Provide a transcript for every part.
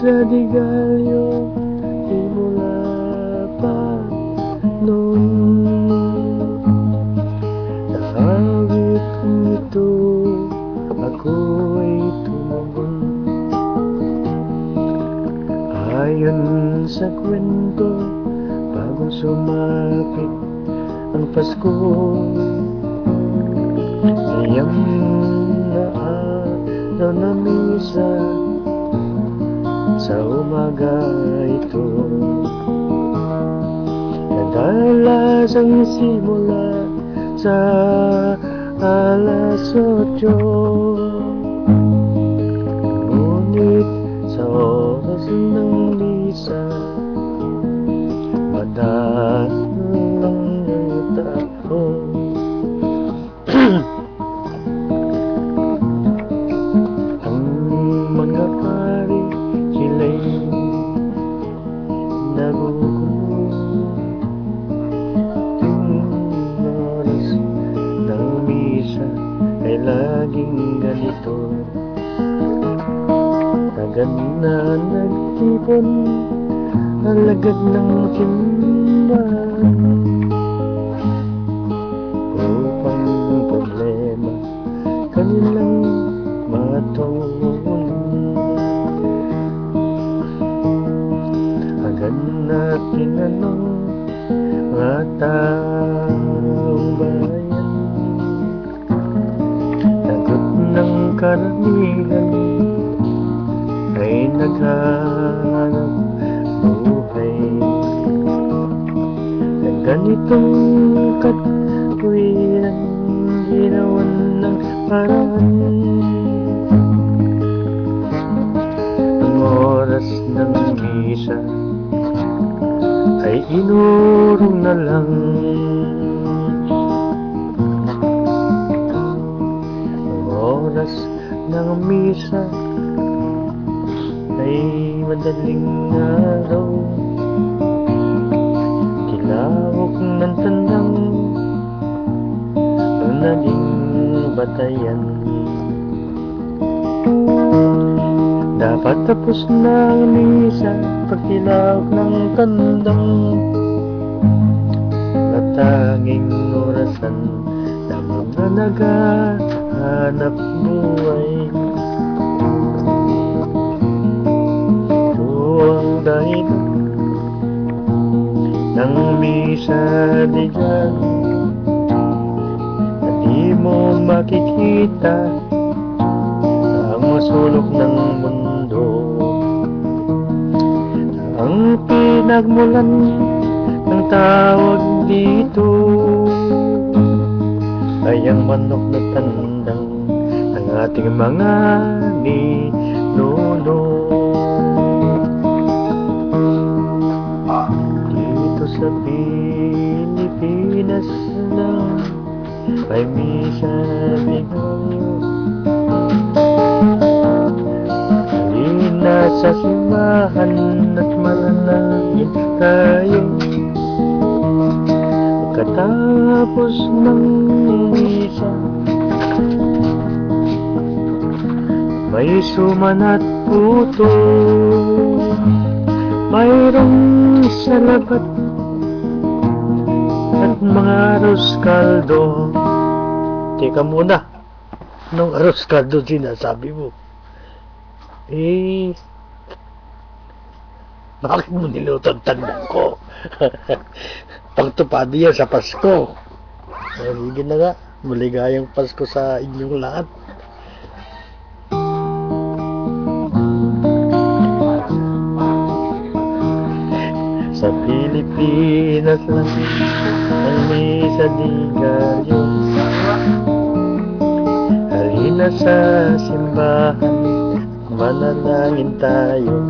sa digalyo di mula pa noon. Nakawit nito ako'y tumubon Ayon sa kwento bago sumapit ang Pasko Siyam na araw na misa sa umaga ito. Nadalas ang simula sa alas otso ganito Agad na nagtipon Alagad ng simbahan Upang ang problema kanilang matunan Agad na tinanong mga taong bayan karamihan ay naghahanap buhay. Na ganitong katwiran ginawan ng paraan. Ang oras ng misa ay inurong na lang madaling araw. Kilawok ng tandang ang naging batayan. Dapat tapos na ang misa Pagkilawok ng tandang At tanging orasan ng mga naghahanap buhay di dyan Na di mo makikita ang masulok ng mundo. Ang pinagmulan ng tawag dito ay ang manok na tandang ng ating mga ninuno sa simbahan at manalangin tayo. Pagkatapos ng misa May suman at puto. Mayroong salabat At mga arroz caldo. Teka muna Anong arroz caldo sinasabi mo? Eh Bakit mo niluto ang tandang ko? Pagtupad yan sa Pasko. Eh, sige na nga. Maligayang Pasko sa inyong lahat. Sa Pilipinas lang ang misa di galyo Halina sa simbahan mananangin tayo.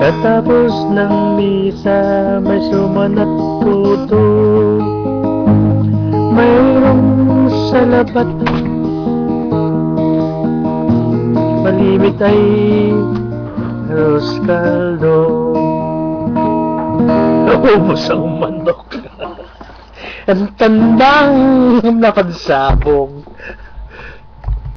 Pagkatapos ng misa, may sumanat puto. Mayroong salabat. Malimit ay Rose Caldo. Naubos ang manok. ang tandang napagsabong.